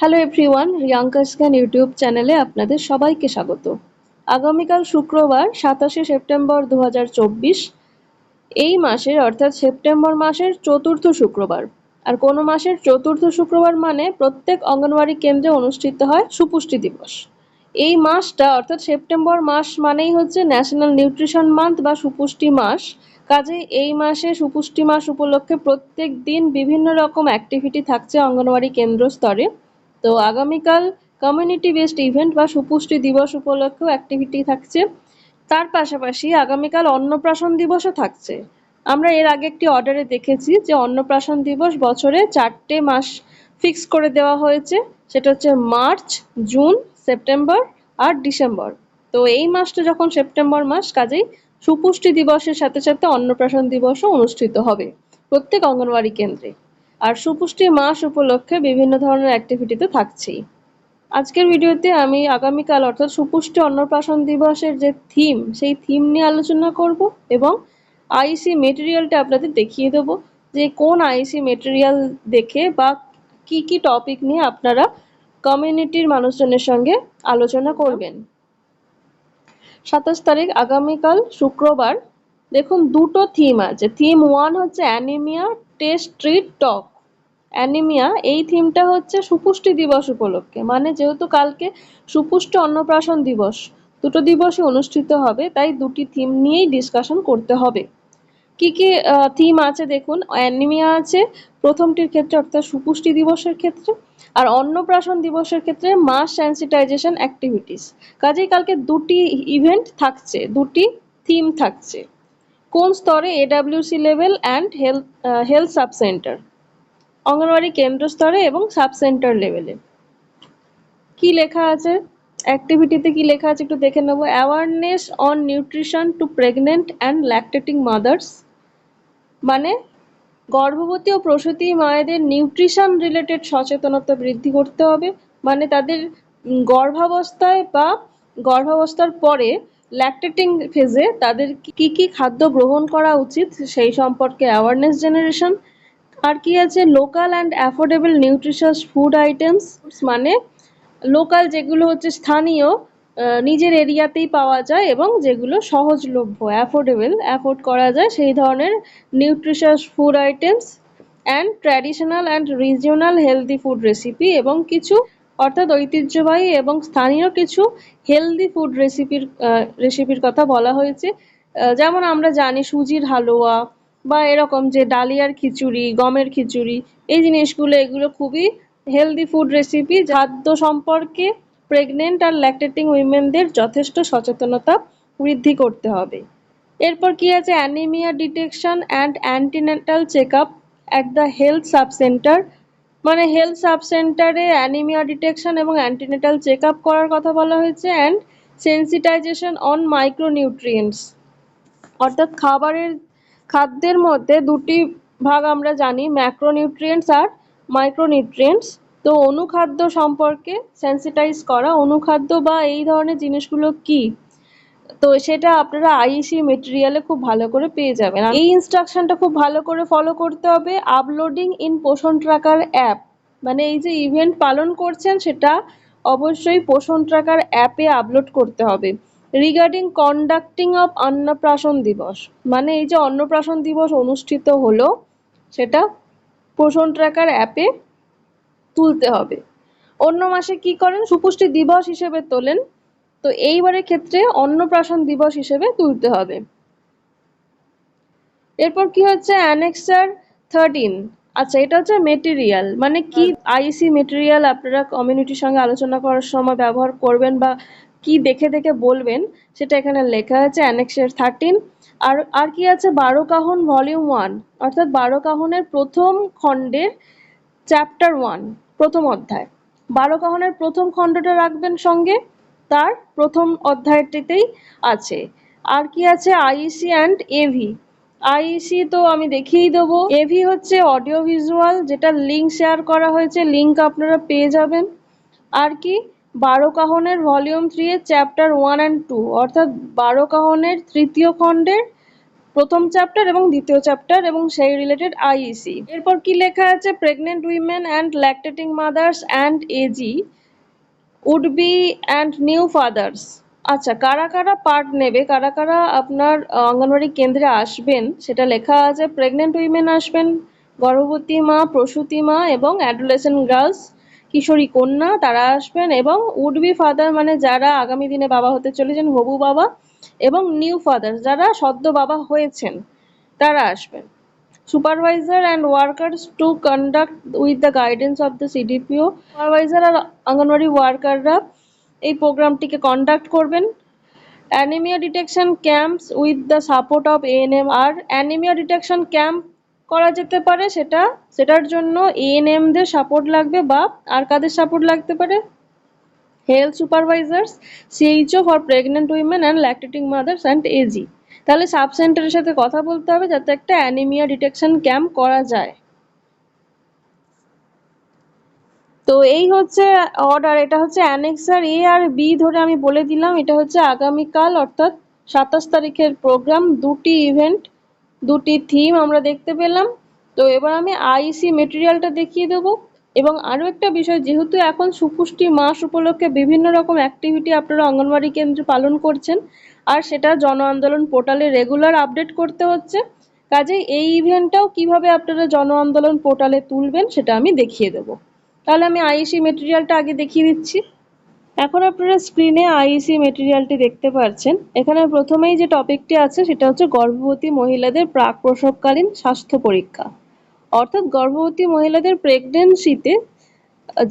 Hello everyone Riyanka scan YouTube চ্যানেলে আপনাদের সবাইকে স্বাগত। আগামীকাল শুক্রবার, সাতাশে সেপ্টেম্বর দু হাজার চব্বিশ। এই মাসের, অর্থাৎ সেপ্টেম্বর মাসের চতুর্থ শুক্রবার। আর কোনো মাসের চতুর্থ শুক্রবার মানে প্রত্যেক অঙ্গনওয়াড়ি কেন্দ্রে অনুষ্ঠিত হয় সুপুষ্টি দিবস। এই মাসটা, অর্থাৎ সেপ্টেম্বর মাস মানেই হচ্ছে ন্যাশনাল নিউট্রিশন মান্থ বা সুপুষ্টি মাস। কাজেই এই মাসে সুপুষ্টি মাস উপলক্ষে প্রত্যেক দিন বিভিন্ন রকম অ্যাক্টিভিটি থাকছে অঙ্গনওয়াড়ি কেন্দ্র স্তরে তো আগামীকাল কমিউনিটি বেসড ইভেন্ট বা সুপুষ্টি দিবস উপলক্ষেও অ্যাক্টিভিটি থাকছে। তার পাশাপাশি আগামীকাল অন্নপ্রাশন দিবসও থাকছে। আমরা এর আগে একটি অর্ডারে দেখেছি যে অন্নপ্রাশন দিবস বছরে চারটে মাস ফিক্স করে দেওয়া হয়েছে। সেটা হচ্ছে মার্চ, জুন, সেপ্টেম্বর আর ডিসেম্বর। তো এই মাসটা যখন সেপ্টেম্বর মাস, কাজেই সুপুষ্টি দিবসের সাথে সাথে অন্নপ্রাশন দিবসও অনুষ্ঠিত হবে প্রত্যেক অঙ্গনওয়াড়ি কেন্দ্রে। আর সুপুষ্টি মাস উপলক্ষে বিভিন্ন ধরনের অ্যাক্টিভিটি তো থাকছেই আজকের ভিডিওতে আমি আগামীকাল, অর্থাৎ সুপুষ্টি অন্নপ্রাশন দিবসের যে থিম সেই থিম নিয়ে আলোচনা করব এবং আইসি মেটেরিয়ালটা আপনাদের দেখিয়ে দেব যে কোন আইসি মেটেরিয়াল দেখে বা কি কি টপিক নিয়ে আপনারা কমিউনিটির মানুষজনের সঙ্গে আলোচনা করবেন। সাতাশ তারিখ আগামীকাল, শুক্রবার দেখুন, দুটো থিম আছে। থিম ওয়ান হচ্ছে anaemia test treat talk anaemia এই থিমটা হচ্ছে সুপুষ্টি দিবস উপলক্ষে। মানে যেহেতু কালকে সুপুষ্টি অন্নপ্রাশন দিবস, দুটো দিবসই অনুষ্ঠিত হবে, তাই দুটি থিম নিয়েই ডিসকাশন করতে হবে। কি কি থিম আছে দেখুন অ্যানিমিয়া আছে, প্রথমটির ক্ষেত্রে অর্থাৎ সুপুষ্টি দিবসের ক্ষেত্রে, আর অন্নপ্রাশন দিবসের ক্ষেত্রে মাস সেন্সিটাইজেশন অ্যাক্টিভিটিস কাজেই কালকে দুটি ইভেন্ট থাকছে, দুটি থিম থাকছে। কোন স্তরে AWC level and health health sub centre anganwadi কেন্দ্র স্তরে এবং সাব সেন্টার লেভেলে কি লেখা আছে? অ্যাক্টিভিটিতে কি লেখা আছে একটু দেখে নেব। Awareness on nutrition to pregnant and lactating mothers মানে গর্ভবতী ও প্রসূতি মায়েদের নিউট্রিশন রিলেটেড সচেতনতা বৃদ্ধি করতে হবে। মানে তাদের গর্ভাবস্থায় বা গর্ভাবস্থার পরে ল্যাকটেটিং ফেজে তাদের কি কি খাদ্য গ্রহণ করা উচিত সেই সম্পর্কে অ্যাওয়ারনেস জেনারেশন আর কি আছে? Local and affordable nutritious food items মানে লোকাল যেগুলো হচ্ছে স্থানীয় নিজের এরিয়াতেই পাওয়া যায় এবং যেগুলো সহজলভ্য অ্যাফোর্ডেবল অ্যাফোর্ড করা যায় সেই ধরনের nutritious food items and traditional and regional healthy food recipe এবং কিছু অর্থাৎ ঐতিহ্যবাহী এবং স্থানীয় কিছু হেলদি ফুড রেসিপির রেসিপির কথা বলা হয়েছে। যেমন আমরা জানি সুজির হালুয়া বা এরকম যে ডালিয়ার খিচুড়ি, গমের খিচুড়ি, এই জিনিসগুলো এগুলো খুবই হেলদি ফুড রেসিপি খাদ্য সম্পর্কে প্রেগনেন্ট আর ল্যাকটেটিং উইমেনদের যথেষ্ট সচেতনতা বৃদ্ধি করতে হবে। এরপর কি আছে? Anaemia detection and antenatal check up at the health sub centre মানে হেলথ সাব সেন্টারে অ্যানিমিয়া ডিটেকশন এবং অ্যান্টিনেটাল চেক আপ করার কথা বলা হয়েছে অ্যান্ড সেন্সিটাইজেশন অন মাইক্রোনিউট্রিয়েন্টস অর্থাৎ খাবারের, খাদ্যের মধ্যে দুটি ভাগ আমরা জানি ম্যাক্রোনিউট্রিয়েন্টস আর মাইক্রোনিউট্রিয়েন্টস তো অনুখাদ্য সম্পর্কে সেন্সিটাইজ করা, অনুখাদ্য বা এই ধরনের জিনিসগুলো কি? তো সেটা আপনারা আইসি মেটেরিয়ালে খুব ভালো করে পেয়ে যাবেন। এই ইনস্ট্রাকশনটা খুব ভালো করে ফলো করতে হবে uploading in Poshan tracker app মানে এই যে ইভেন্ট পালন করছেন, সেটা অবশ্যই পোষণ ট্র্যাকার অ্যাপে আপলোড করতে হবে। রিগার্ডিং কন্ডাক্টিং অফ অন্নপ্রাশন দিবস মানে এই যে অন্নপ্রাশন দিবস অনুষ্ঠিত হলো, সেটা পোষণ ট্র্যাকার অ্যাপে তুলতে হবে। অন্য মাসে কি করেন? সুপুষ্টি দিবস হিসেবে তোলেন। তো এইবারের ক্ষেত্রে অন্নপ্রাশন দিবস হিসেবে তুলতে হবে। এরপর কি হচ্ছে? অ্যানেক্সার থার্টিন আচ্ছা এটা হচ্ছে মেটেরিয়াল মানে কি আইসি মেটেরিয়াল আপনারা কমিউনিটির সঙ্গে আলোচনা করার সময় ব্যবহার করবেন বা কি দেখে দেখে বলবেন, সেটা এখানে লেখা আছে অ্যানেক্সের থার্টিন আর আর কি আছে? বারো কাহন ভলিউম ওয়ান অর্থাৎ বারো কাহনের প্রথম খণ্ডের চ্যাপ্টার ওয়ান প্রথম অধ্যায়। বারো কাহনের প্রথম খণ্ডটা রাখবেন সঙ্গে। তার প্রথম অধ্যায়টিতেই আছে। আর কি আছে? আইসি অ্যান্ড এভি আইসি তো আমি দেখিয়েই দেবো। এভি হচ্ছে অডিও ভিজুয়াল যেটা লিঙ্ক শেয়ার করা হয়েছে। লিঙ্ক আপনারা পেয়ে যাবেন। আর কি? বারো কাহনের ভলিউম থ্রি এর চ্যাপ্টার ওয়ান অ্যান্ড টু অর্থাৎ বারো কাহনের তৃতীয় খণ্ডের প্রথম চ্যাপ্টার এবং দ্বিতীয় চ্যাপ্টার এবং সেই রিলেটেড আইইসি এরপর কি লেখা আছে? Pregnant women and lactating mothers and AG would be and new fathers আচ্ছা কারা কারা পার্ট নেবে? কারা কারা আপনার অঙ্গনওয়াড়ি কেন্দ্রে আসবেন? সেটা লেখা আছে প্রেগনেন্ট উইমেন আসবেন, গর্ভবতী মা, প্রসূতি মা এবং অ্যাডোলেসেন্ট গার্লস কিশোরী কন্যা, তারা আসবেন এবং উড বি ফাদার মানে যারা আগামী দিনে বাবা হতে চলেছেন, হবু বাবা এবং নিউ ফাদার যারা সদ্য বাবা হয়েছেন, তারা আসবেন। Supervisor and workers to conduct with the guidance of the CDPO supervisor আর অঙ্গনওয়াড়ি ওয়ার্কাররা এই প্রোগ্রামটিকে কন্ডাক্ট করবেন anaemia detection camps with the support of ANM R anaemia detection camp করা যেতে পারে সেটা, সেটার জন্য এএনএমদের সাপোর্ট লাগবে বা আর কাদের সাপোর্ট লাগতে পারে? Health supervisors CHO for pregnant women and lactating mothers and AG তাহলে সাব সেন্টারের সাথে কথা বলতে হবে যাতে একটা অ্যানিমিয়া ডিটেকশন ক্যাম্প করা যায়। তো এই হচ্ছে অর্ডার, এটা হচ্ছে অ্যানেক্সার এ আর বি ধরে আমি বলে দিলাম, এটা হচ্ছে আগামীকাল, অর্থাৎ সাতাশ তারিখের প্রোগ্রাম, দুটি ইভেন্ট, দুটি থিম আমরা দেখতে পেলাম। তো এবার আমি আইসি মেটেরিয়ালটা দেখিয়ে দেবো। এবং আরও একটা বিষয়, যেহেতু এখন সুপুষ্টি মাস উপলক্ষে বিভিন্ন রকম অ্যাক্টিভিটি আপনারা অঙ্গনওয়াড়ি কেন্দ্রে পালন করছেন আর সেটা জন আন্দোলন পোর্টালে রেগুলার আপডেট করতে হচ্ছে। কাজেই এই ইভেন্টটাও কীভাবে আপনারা জন আন্দোলন পোর্টালে তুলবেন সেটা আমি দেখিয়ে দেবো। তাহলে আমি আইসি মেটেরিয়ালটা আগে দেখিয়ে দিচ্ছি। এখন আপনারা স্ক্রিনে আইসি মেটেরিয়ালটি দেখতে পাচ্ছেন এখানে প্রথমেই যে টপিকটি আছে সেটা হচ্ছে গর্ভবতী মহিলাদের প্রাক প্রসবকালীন স্বাস্থ্য পরীক্ষা। অর্থাৎ গর্ভবতী মহিলাদের প্রেগনেন্সিতে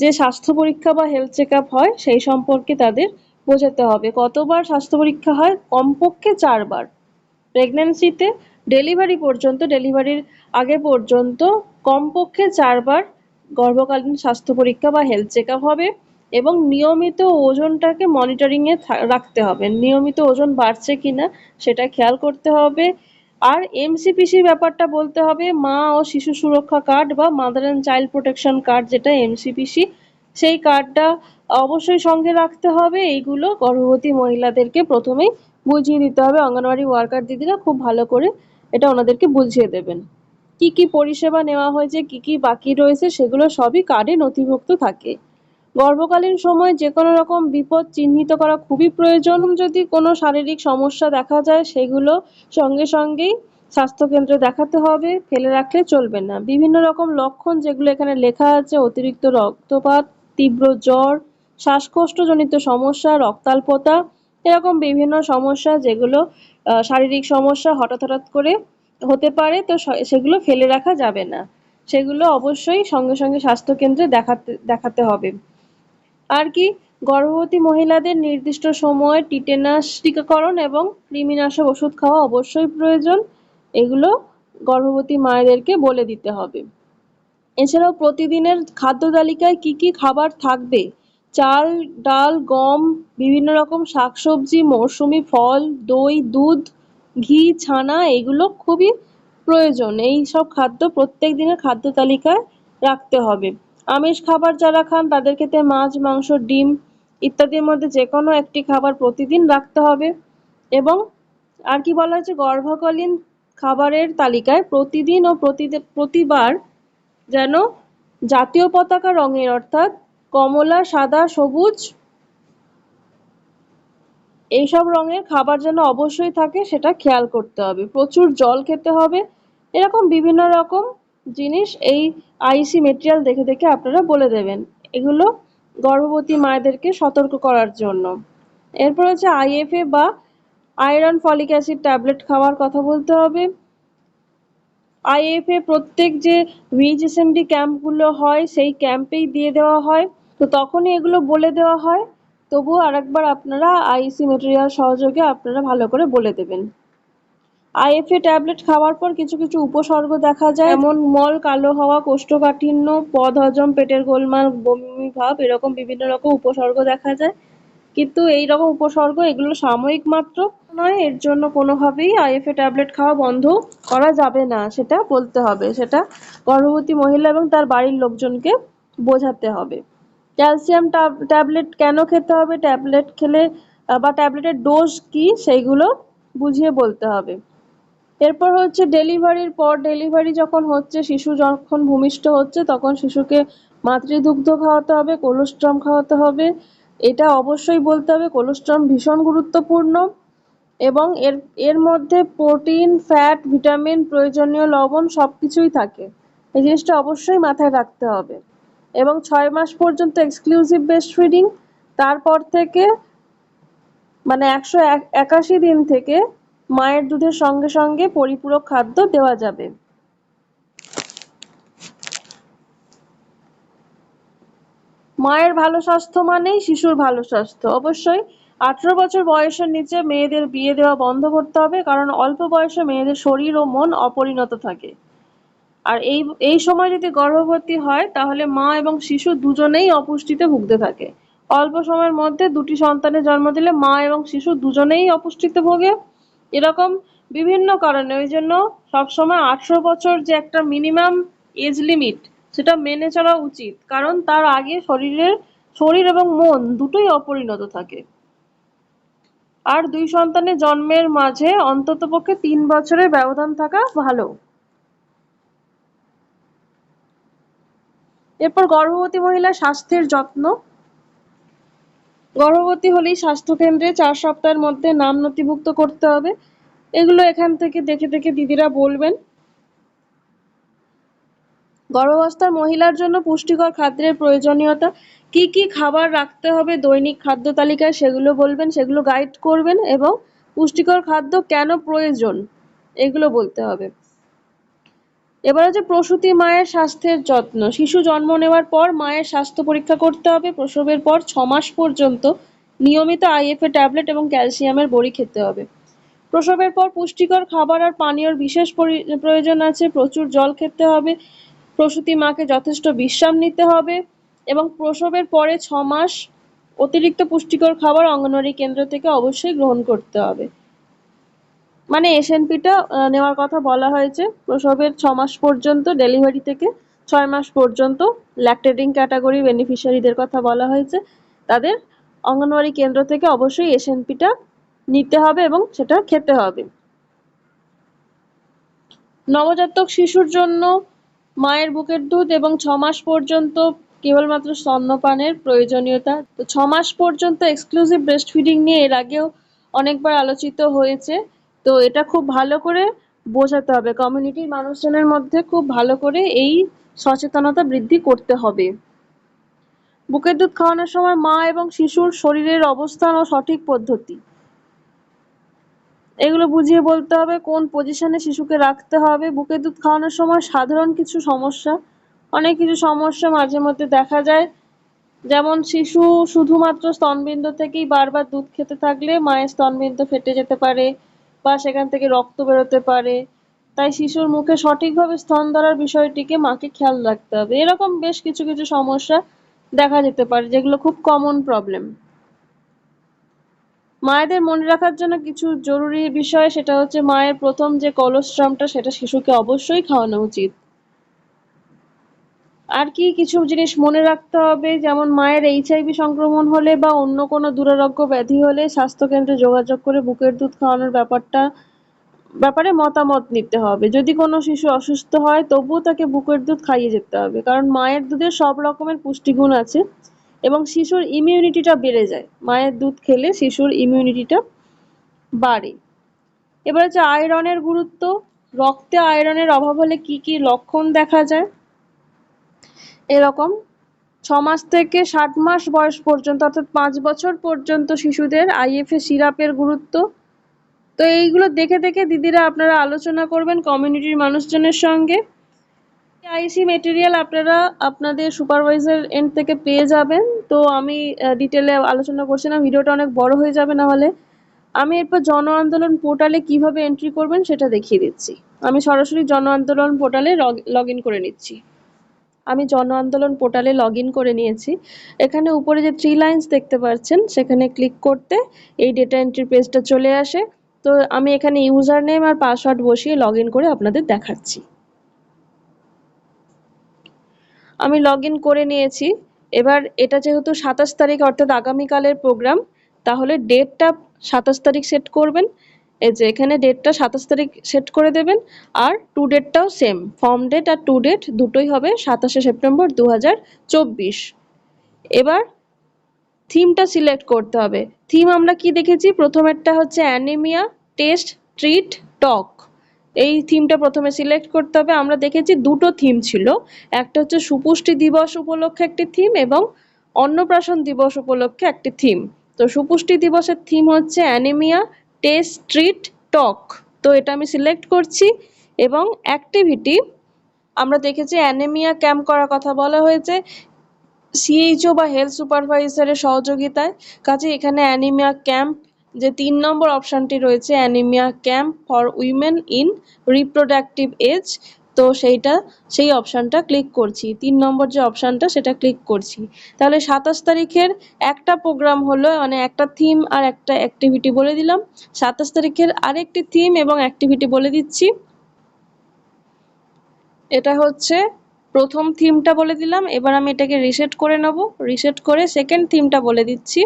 যে স্বাস্থ্য পরীক্ষা বা হেলথ চেক হয়, সেই সম্পর্কে তাদের বোঝাতে হবে। কতবার স্বাস্থ্য পরীক্ষা হয়? কমপক্ষে চারবার। প্রেগনেন্সিতে ডেলিভারি পর্যন্ত, ডেলিভারির আগে পর্যন্ত কমপক্ষে চারবার গর্ভকালীন স্বাস্থ্য পরীক্ষা বা হেলথ চেক হবে এবং নিয়মিত ওজনটাকে মনিটরিংয়ে রাখতে হবে। নিয়মিত ওজন বাড়ছে কিনা সেটা খেয়াল করতে হবে। আর এমসিপিসির ব্যাপারটা বলতে হবে, মা ও শিশু সুরক্ষা কার্ড বা mother and child protection card যেটা এমসিপিসি সেই কার্ডটা অবশ্যই সঙ্গে রাখতে হবে। এইগুলো গর্ভবতী মহিলাদেরকে প্রথমেই বুঝিয়ে দিতে হবে। অঙ্গনওয়াড়ি ওয়ার্কার দিদিরা খুব ভালো করে এটা ওনাদেরকে বুঝিয়ে দেবেন। কি কি পরিষেবা নেওয়া হয়েছে, কি কি বাকি রয়েছে, সেগুলো সবই কার্ডে নথিভুক্ত থাকে। গর্ভকালীন সময় যে কোনো রকম বিপদ চিহ্নিত করা খুবই প্রয়োজন। যদি কোনো শারীরিক সমস্যা দেখা যায়, সেগুলো সঙ্গে সঙ্গেই স্বাস্থ্যকেন্দ্রে দেখাতে হবে। ফেলে রাখলে চলবে না। বিভিন্ন রকম লক্ষণ যেগুলো এখানে লেখা আছে, অতিরিক্ত রক্তপাত তীব্র জ্বর, শ্বাসকষ্টজনিত সমস্যা, রক্তাল্পতা, এরকম বিভিন্ন সমস্যা যেগুলো শারীরিক সমস্যা হঠাৎ হঠাৎ করে হতে পারে, তো সেগুলো ফেলে রাখা যাবে না। সেগুলো অবশ্যই সঙ্গে সঙ্গে স্বাস্থ্যকেন্দ্রে দেখাতে দেখাতে হবে। আর কি, গর্ভবতী মহিলাদের নির্দিষ্ট সময়ে টিটেনাস, টিকাকরণ এবং কৃমিনাশক ওষুধ খাওয়া অবশ্যই প্রয়োজন। এগুলো গর্ভবতী মায়েদেরকে বলে দিতে হবে। এছাড়াও প্রতিদিনের খাদ্য তালিকায় কি কি খাবার থাকবে? চাল, ডাল, গম, বিভিন্ন রকম শাকসবজি মৌসুমি ফল, দই, দুধ, ঘি, ছানা, এগুলো খুবই প্রয়োজন। এই সব খাদ্য প্রত্যেক দিনের খাদ্য তালিকায় রাখতে হবে। আমিষ খাবার যারা খান, তাদের ক্ষেত্রে মাছ, মাংস, ডিম ইত্যাদির মধ্যে যে কোনো একটি খাবার প্রতিদিন রাখতে হবে এবং আর কি বলা হয়েছে, গর্ভকালীন খাবারের তালিকায় প্রতিদিন ও প্রতিবার যেন জাতীয় পতাকা রঙের, অর্থাৎ কমলা, সাদা, সবুজ, এইসব রঙের খাবার যেন অবশ্যই থাকে সেটা খেয়াল করতে হবে। প্রচুর জল খেতে হবে। এরকম বিভিন্ন রকম জিনিস এই আইসি মেটেরিয়াল দেখে দেখে আপনারা বলে দেবেন। এগুলো গর্ভবতী মায়েদেরকে সতর্ক করার জন্য। এরপর হচ্ছে আইএফএ বা আয়রন ফলিক অ্যাসিড ট্যাবলেট খাওয়ার কথা বলতে হবে। আইএফএ প্রত্যেক যে ভিজিএসএমডি ক্যাম্পগুলো হয়, সেই ক্যাম্পেই দিয়ে দেওয়া হয়। তো তখনই এগুলো বলে দেওয়া হয়। তবুও আরেকবার আপনারা আইসি মেটেরিয়াল সহযোগে আপনারা ভালো করে বলে দেবেন। আইএফএ ট্যাবলেট খাওয়ার পর কিছু কিছু উপসর্গ দেখা যায়। এমন মল, কালো হওয়া, কোষ্ঠকাঠিন্য পদ হজম পেটের গোলমাল, বমি, ভাব, এরকম বিভিন্ন রকম উপসর্গ দেখা যায়। কিন্তু এই রকম উপসর্গ এগুলো সাময়িক মাত্র নয়, এর জন্য কোনোভাবেই আইএফএ ট্যাবলেট খাওয়া বন্ধ করা যাবে না, সেটা বলতে হবে। সেটা গর্ভবতী মহিলা এবং তার বাড়ির লোকজনকে বোঝাতে হবে। ক্যালসিয়াম ট্যাবলেট কেন খেতে হবে? ট্যাবলেট খেলে, বা ট্যাবলেটের ডোজ কি, সেইগুলো বুঝিয়ে বলতে হবে। এরপর হচ্ছে ডেলিভারির পর ডেলিভারি যখন হচ্ছে, শিশু যখন ভূমিষ্ঠ হচ্ছে, তখন শিশুকে মাতৃদুগ্ধ খাওয়াতে হবে কোলোস্ট্রাম খাওয়াতে হবে এটা অবশ্যই বলতে হবে কোলোস্ট্রাম ভীষণ গুরুত্বপূর্ণ এবং এর এর মধ্যে প্রোটিন ফ্যাট ভিটামিন প্রয়োজনীয় লবণ সব কিছুই থাকে। এই জিনিসটা অবশ্যই মাথায় রাখতে হবে। এবং ছয় মাস পর্যন্ত এক্সক্লুসিভ বেস্ট ফিডিং তারপর থেকে মানে একশো একাশি দিন থেকে মায়ের দুধের সঙ্গে সঙ্গে পরিপূরক খাদ্য দেওয়া যাবে। মায়ের ভালো স্বাস্থ্য মানেই শিশুর ভালো স্বাস্থ্য। অবশ্যই আঠেরো বছর বয়সের নিচে মেয়েদের বিয়ে দেওয়া বন্ধ করতে হবে, কারণ অল্প বয়সে মেয়েদের শরীর ও মন অপরিণত থাকে। আর এই এই সময় যদি গর্ভবতী হয়, তাহলে মা এবং শিশু দুজনেই অপুষ্টিতে ভুগতে থাকে। অল্প সময়ের মধ্যে দুটি সন্তানের জন্ম দিলে মা এবং শিশু দুজনেই অপুষ্টিতে ভোগে। এরকম বিভিন্ন কারণে। ওই জন্য সবসময় আঠেরো বছর যে একটা মিনিমাম এজ লিমিট সেটা মেনে চলা উচিত, কারণ তার আগে শরীরের, শরীর এবং মন দুটোই অপরিণত থাকে। আর দুই সন্তানের জন্মের মাঝে অন্ততপক্ষে তিন বছরের ব্যবধান থাকা ভালো। এরপর গর্ভবতী মহিলা স্বাস্থ্যের যত্ন। গর্ভবতী হলেই স্বাস্থ্যকেন্দ্রে চার সপ্তাহের মধ্যে নাম নথিভুক্ত করতে হবে। এগুলো এখান থেকে দেখে দেখে দিদিরা বলবেন। গর্ভাবস্থার মহিলার জন্য পুষ্টিকর খাদ্যের প্রয়োজনীয়তা, কি কি খাবার রাখতে হবে দৈনিক খাদ্য তালিকায় সেগুলো বলবেন, সেগুলো গাইড করবেন এবং পুষ্টিকর খাদ্য কেন প্রয়োজন এগুলো বলতে হবে। এবার হচ্ছে প্রসূতি মায়ের স্বাস্থ্যের যত্ন। শিশু জন্ম নেওয়ার পর মায়ের স্বাস্থ্য পরীক্ষা করতে হবে, প্রসবের পর ছ মাস পর্যন্ত নিয়মিত আইএফএ ট্যাবলেট এবং ক্যালসিয়ামের বড়ি খেতে হবে। প্রসবের পর পুষ্টিকর খাবার আর পানীয়র বিশেষ প্রয়োজন আছে, প্রচুর জল খেতে হবে প্রসূতি মাকে যথেষ্ট বিশ্রাম নিতে হবে এবং প্রসবের পরে ছ মাস অতিরিক্ত পুষ্টিকর খাবার অঙ্গনওয়াড়ি কেন্দ্র থেকে অবশ্যই গ্রহণ করতে হবে। মানে এসএনপিটা নেওয়ার কথা বলা হয়েছে। প্রসবের ছ মাস পর্যন্ত ডেলিভারি থেকে ছয় মাস পর্যন্ত ল্যাকটেটিং ক্যাটাগরি বেনিফিশিয়ারিদের কথা বলা হয়েছে। তাদের অঙ্গনওয়াড়ি কেন্দ্র থেকে অবশ্যই এসএনপিটা নিতে হবে এবং সেটা খেতে হবে। নবজাতক শিশুর জন্য মায়ের বুকের দুধ এবং ছ মাস পর্যন্ত কেবলমাত্র স্তন্যপানের প্রয়োজনীয়তা। তো ছ মাস পর্যন্ত এক্সক্লুসিভ ব্রেস্ট ফিডিং নিয়ে এর আগেও অনেকবার আলোচিত হয়েছে। তো এটা খুব ভালো করে বোঝাতে হবে। কমিউনিটির মানুষজনের মধ্যে খুব ভালো করে এই সচেতনতা বৃদ্ধি করতে হবে। বুকের দুধ খাওয়ানোর সময় মা এবং শিশুর শরীরের অবস্থান ও সঠিক পদ্ধতি। এগুলো বুঝিয়ে বলতে হবে কোন পজিশনে শিশুকে রাখতে হবে। বুকে দুধ খাওয়ানোর সময় সাধারণ কিছু সমস্যা, অনেক কিছু সমস্যা মাঝে মধ্যে দেখা যায়। যেমন শিশু শুধুমাত্র স্তনবিন্দু থেকেই বারবার দুধ খেতে থাকলে মায়ের স্তনবিন্দু ফেটে যেতে পারে বা সেখান থেকে রক্ত বেরোতে পারে। তাই শিশুর মুখে সঠিকভাবে স্তন ধরার বিষয়টিকে মাকে খেয়াল রাখতে হবে। এরকম বেশ কিছু কিছু সমস্যা দেখা যেতে পারে যেগুলো খুব কমন প্রবলেম মায়েদের মনে রাখার জন্য কিছু জরুরি বিষয়, সেটা হচ্ছে মায়ের প্রথম যে কলোস্ট্রামটা সেটা শিশুকে অবশ্যই খাওয়ানো উচিত। আর কি কিছু জিনিস মনে রাখতে হবে, যেমন মায়ের এইচআইভি সংক্রমণ হলে বা অন্য কোনো দুরারোগ্য ব্যাধি হলে স্বাস্থ্যকেন্দ্রে যোগাযোগ করে বুকের দুধ খাওয়ানোর ব্যাপারটা, ব্যাপারে মতামত নিতে হবে। যদি কোনো শিশু অসুস্থ হয়, তবুও তাকে বুকের দুধ খাইয়ে যেতে হবে। কারণ মায়ের দুধে সব রকমের পুষ্টিগুণ আছে। এবং শিশুর ইমিউনিটিটা বেড়ে যায়। মায়ের দুধ খেলে শিশুর ইমিউনিটিটা বাড়ে। এবার হচ্ছে আয়রনের গুরুত্ব। রক্তে আয়রনের অভাব হলে কি কি লক্ষণ দেখা যায়? এরকম। ছ মাস থেকে ষাট মাস বয়স পর্যন্ত অর্থাৎ পাঁচ বছর পর্যন্ত শিশুদের আইএফএ সিরাপের গুরুত্ব। তো এইগুলো দেখে দেখে দিদিরা আপনারা আলোচনা করবেন কমিউনিটির মানুষজনের সঙ্গে। আইসি মেটেরিয়াল আপনারা আপনাদের সুপারভাইজার এন্ড থেকে পেয়ে যাবেন। তো আমি ডিটেলে আলোচনা করছি না ভিডিওটা অনেক বড় হয়ে যাবে না হলে। আমি এরপর জন আন্দোলন পোর্টালে কীভাবে এন্ট্রি করবেন সেটা দেখিয়ে দিচ্ছি। আমি সরাসরি জন আন্দোলন পোর্টালে লগ করে নিচ্ছি। আমি জন আন্দোলন পোর্টালে লগ করে নিয়েছি। এখানে উপরে যে থ্রি লাইন্স দেখতে পাচ্ছেন, সেখানে ক্লিক করতে এই ডেটা এন্ট্রি পেজটা চলে আসে। তো আমি এখানে ইউজার নেম আর পাসওয়ার্ড বসিয়ে লগ করে আপনাদের দেখাচ্ছি। আমি লগ করে নিয়েছি। এবার এটা যেহেতু সাতাশ তারিখ, অর্থাৎ আগামীকালের প্রোগ্রাম তাহলে ডেটটা সাতাশ তারিখ সেট করবেন। এই যে এখানে ডেটটা সাতাশ তারিখ সেট করে দেবেন, আর টু ডেটটাও সেম ফর্ম ডেট আর টু ডেট দুটোই হবে সাতাশে সেপ্টেম্বর দু হাজার চব্বিশ। এবার থিমটা সিলেক্ট করতে হবে। থিম আমরা কি দেখেছি? প্রথমেরটা হচ্ছে অ্যানিমিয়া টেস্ট ট্রিট টক এই থিমটা প্রথমে সিলেক্ট করতে হবে। আমরা দেখেছি দুটো থিম ছিল। একটা হচ্ছে সুপুষ্টি দিবস উপলক্ষে একটি থিম এবং অন্নপ্রাশন দিবস উপলক্ষে একটি থিম। তো সুপুষ্টি দিবসের থিম হচ্ছে অ্যানিমিয়া, টেস্ট, ট্রিট, টক। তো এটা আমি সিলেক্ট করছি এবং অ্যাক্টিভিটি, আমরা দেখেছি অ্যানিমিয়া ক্যাম্প করার কথা বলা হয়েছে। সিএইচও বা হেলথ সুপারভাইজারের সহযোগিতায়। কাজে এখানে অ্যানিমিয়া ক্যাম্প যে তিন নম্বর অপশানটি রয়েছে anaemia camp for women in reproductive age. তো সেইটা, সেই অপশানটা ক্লিক করছি। তিন নম্বর যে অপশানটা, সেটা ক্লিক করছি। তাহলে সাতাশ তারিখের একটা প্রোগ্রাম হলো মানে একটা থিম আর একটা অ্যাক্টিভিটি বলে দিলাম। সাতাশ তারিখের আরেকটি থিম এবং অ্যাক্টিভিটি বলে দিচ্ছি। এটা হচ্ছে প্রথম থিমটা বলে দিলাম। এবার আমি এটাকে রিসেট করে নেব। রিসেট করে সেকেন্ড থিমটা বলে দিচ্ছি।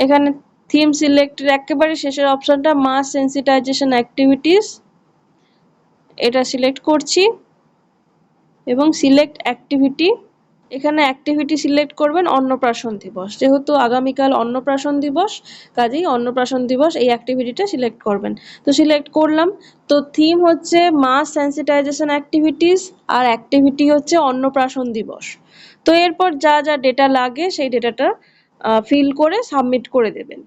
এখানে থিম সিলেক্টের একেবারে শেষের অপশানটা মাস সেন্সিটাইজেশন অ্যাক্টিভিটিস এটা সিলেক্ট করছি। এবং সিলেক্ট অ্যাক্টিভিটি এখানে অ্যাক্টিভিটি সিলেক্ট করবেন অন্নপ্রাশন দিবস। যেহেতু আগামীকাল অন্নপ্রাশন দিবস, কাজেই অন্নপ্রাশন দিবস এই অ্যাক্টিভিটিটা সিলেক্ট করবেন। তো সিলেক্ট করলাম। তো থিম হচ্ছে মাস সেন্সিটাইজেশন অ্যাক্টিভিটিস আর অ্যাক্টিভিটি হচ্ছে অন্নপ্রাশন দিবস। তো এরপর যা যা ডেটা লাগে সেই ডেটাটা ফিল করে সাবমিট করে দেবেন।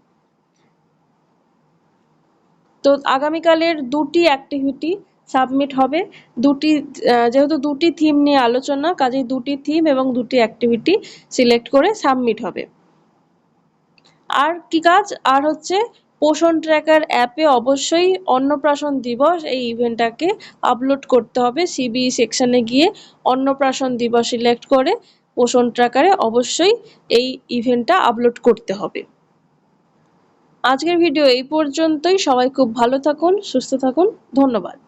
তো আগামীকালের দুটি অ্যাক্টিভিটি সাবমিট হবে। দুটি যেহেতু দুটি থিম নিয়ে আলোচনা, কাজেই দুটি থিম এবং দুটি অ্যাক্টিভিটি সিলেক্ট করে সাবমিট হবে। আর কি কাজ? আর হচ্ছে পোষণ ট্র্যাকার অ্যাপে অবশ্যই অন্নপ্রাশন দিবস এই ইভেন্টটাকে আপলোড করতে হবে। সিবিই সেকশনে গিয়ে অন্নপ্রাশন দিবস সিলেক্ট করে পোষণ ট্র্যাকারে অবশ্যই এই ইভেন্টটা আপলোড করতে হবে। আজকের ভিডিও এই পর্যন্তই। সবাই খুব ভালো থাকুন, সুস্থ থাকুন। ধন্যবাদ।